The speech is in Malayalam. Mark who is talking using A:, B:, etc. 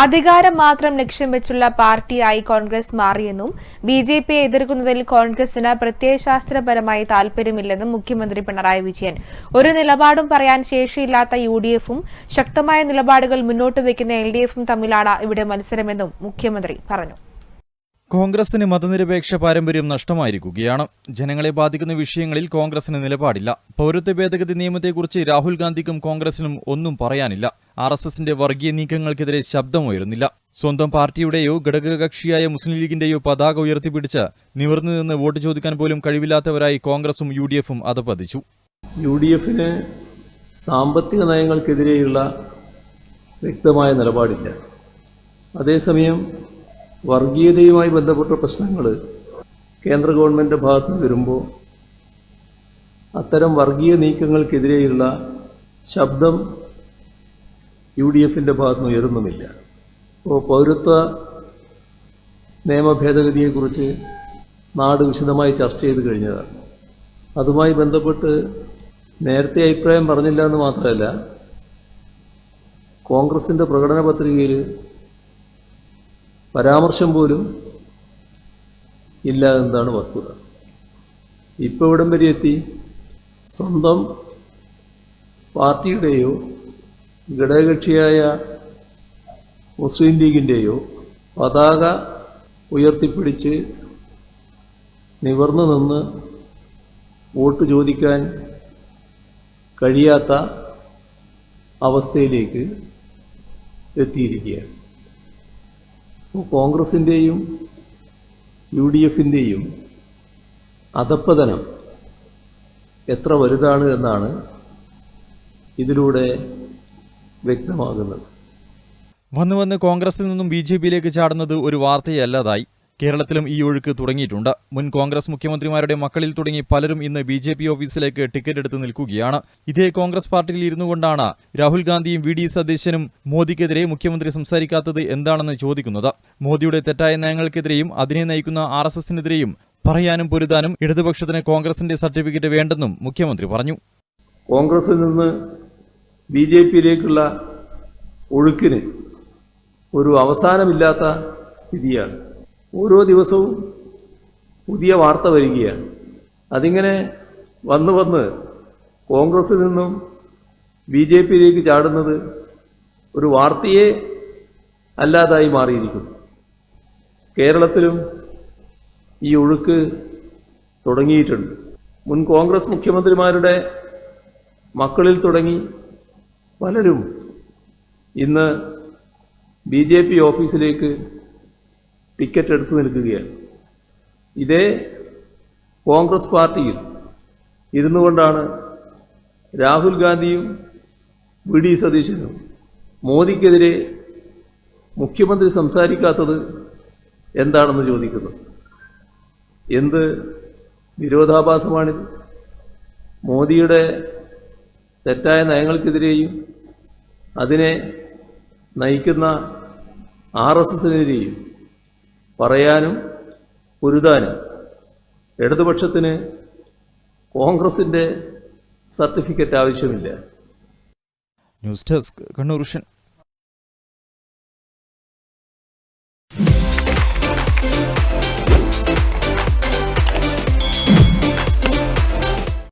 A: അധികാരം മാത്രം ലക്ഷ്യം വെച്ചുള്ള പാർട്ടിയായി കോൺഗ്രസ് മാറിയെന്നും ബി ജെ പിയെ എതിർക്കുന്നതിൽ കോൺഗ്രസിന് പ്രത്യയശാസ്ത്രപരമായി താൽപര്യമില്ലെന്നും മുഖ്യമന്ത്രി പിണറായി വിജയൻ. ഒരു നിലപാടും പറയാൻ ശേഷിയില്ലാത്ത യു ഡി എഫും ശക്തമായ നിലപാടുകൾ മുന്നോട്ട് വയ്ക്കുന്ന എൽ ഡി എഫും തമ്മിലാണ് ഇവിടെ മത്സരമെന്നും മുഖ്യമന്ത്രി പറഞ്ഞു.
B: കോൺഗ്രസിന് മതനിരപേക്ഷ പാരമ്പര്യം നഷ്ടമായിരിക്കുകയാണ്. ജനങ്ങളെ ബാധിക്കുന്ന വിഷയങ്ങളിൽ കോൺഗ്രസിന് നിലപാടില്ല. പൗരത്വ ഭേദഗതി നിയമത്തെക്കുറിച്ച് രാഹുൽ ഗാന്ധിക്കും കോൺഗ്രസിനും ഒന്നും പറയാനില്ല. ആർ എസ് എസിന്റെ വർഗീയ നീക്കങ്ങൾക്കെതിരെ ശബ്ദമുയരുന്നില്ല. സ്വന്തം പാർട്ടിയുടെയോ ഘടകകക്ഷിയായ മുസ്ലിം ലീഗിന്റെയോ പതാക ഉയർത്തിപ്പിടിച്ച് നിവർന്നു നിന്ന് വോട്ട് ചോദിക്കാൻ പോലും കഴിവില്ലാത്തവരായി കോൺഗ്രസും യു ഡി എഫും അധപതിച്ചു.
C: യു ഡി എഫിന് സാമ്പത്തിക നയങ്ങൾക്കെതിരെയുള്ള വ്യക്തമായ നിലപാടില്ല. അതേസമയം വർഗീയതയുമായി ബന്ധപ്പെട്ട പ്രശ്നങ്ങൾ കേന്ദ്ര ഗവൺമെന്റ് ഭാഗത്ത് വരുമ്പോൾ അത്തരം വർഗീയ നീക്കങ്ങൾക്കെതിരെയുള്ള ശബ്ദം യു ഡി എഫിന്റെ ഭാഗത്ത് നിന്ന് ഉയരുന്നുമില്ല ഇപ്പോൾ പൗരത്വ നിയമ ഭേദഗതിയെക്കുറിച്ച് നാട് വിശദമായി ചർച്ച ചെയ്ത് കഴിഞ്ഞതാണ്. അതുമായി ബന്ധപ്പെട്ട് നേരത്തെ അഭിപ്രായം പറഞ്ഞില്ല എന്ന് മാത്രമല്ല കോൺഗ്രസിന്റെ പ്രകടന പത്രികയിൽ പരാമർശം പോലും ഇല്ല എന്നതാണ് വസ്തുത? ഇപ്പോൾ ഇവിടം വരെ എത്തി? സ്വന്തം പാർട്ടിയുടെയോ ഘടകകക്ഷിയായ മുസ്ലിം ലീഗിന്റെയോ പതാക ഉയർത്തിപ്പിടിച്ച് നിവർന്നു നിന്ന് വോട്ട് ചോദിക്കാൻ കഴിയാത്ത അവസ്ഥയിലേക്ക് എത്തിയിരിക്കുകയാണ്. കോൺഗ്രസിന്റെയും യു ഡി എഫിന്റെയും അധപ്പതനം എത്ര വലുതാണ് എന്നാണ് ഇതിലൂടെ വ്യക്തമാകുന്നത്.
B: വന്നു വന്ന് കോൺഗ്രസിൽ നിന്നും ബി ജെ പിയിലേക്ക് ചാടുന്നത് ഒരു വാർത്തയല്ലാതായി. കേരളത്തിലും ഈ ഒഴുക്ക് തുടങ്ങിയിട്ടുണ്ട്. മുൻ കോൺഗ്രസ് മുഖ്യമന്ത്രിമാരുടെ മക്കളിൽ തുടങ്ങി പലരും ഇന്ന് ബി ജെ പി ഓഫീസിലേക്ക് ടിക്കറ്റ് എടുത്ത് നിൽക്കുകയാണ്. ഇതേ കോൺഗ്രസ് പാർട്ടിയിൽ ഇരുന്നു കൊണ്ടാണ് രാഹുൽ ഗാന്ധിയും വി ഡി സതീശനും മോദിക്കെതിരെ മുഖ്യമന്ത്രി സംസാരിക്കാത്തത് എന്താണെന്ന് ചോദിക്കുന്നത്. മോദിയുടെ തെറ്റായ നയങ്ങൾക്കെതിരെയും അതിനെ നയിക്കുന്ന ആർ എസ് എസിനെതിരെയും പറയാനും പൊരുതാനും ഇടതുപക്ഷത്തിന് കോൺഗ്രസിന്റെ സർട്ടിഫിക്കറ്റ് വേണ്ടെന്നും മുഖ്യമന്ത്രി പറഞ്ഞു.
C: കോൺഗ്രസിൽ നിന്ന് ബി ജെ പിയിലേക്കുള്ള ഒഴുക്കിന് ഒരു അവസാനമില്ലാത്ത സ്ഥിതിയാണ്. ഓരോ ദിവസവും പുതിയ വാർത്ത വരികയാണ്. അതിങ്ങനെ വന്ന് വന്ന് കോൺഗ്രസിൽ നിന്നും ബി ജെ പിയിലേക്ക് ചാടുന്നത് ഒരു വാർത്തയെ അല്ലാതായി മാറിയിരിക്കുന്നു. കേരളത്തിലും ഈ ഒഴുക്ക് തുടങ്ങിയിട്ടുണ്ട്. മുൻ കോൺഗ്രസ് മുഖ്യമന്ത്രിമാരുടെ മക്കളിൽ തുടങ്ങി പലരും ഇന്ന് ബി ജെ പി ഓഫീസിലേക്ക് ടിക്കറ്റ് എടുത്തു നിൽക്കുകയാണ്. ഇതേ കോൺഗ്രസ് പാർട്ടിയിൽ ഇരുന്നു കൊണ്ടാണ് രാഹുൽ ഗാന്ധിയും വി ഡി സതീശനും മോദിക്കെതിരെ മുഖ്യമന്ത്രി സംസാരിക്കാത്തത് എന്താണെന്ന് ചോദിക്കുന്നു. എന്ത് വിരോധാഭാസമാണിത്? മോദിയുടെ തെറ്റായ നയങ്ങൾക്കെതിരെയും അതിനെ നയിക്കുന്ന ആർ എസ് എസിനെതിരെയും പറയാനും പൊരുതാനും ഇടതുപക്ഷത്തിന് കോൺഗ്രസിന്റെ സർട്ടിഫിക്കറ്റ് ആവശ്യമില്ല.
B: News desk Kannur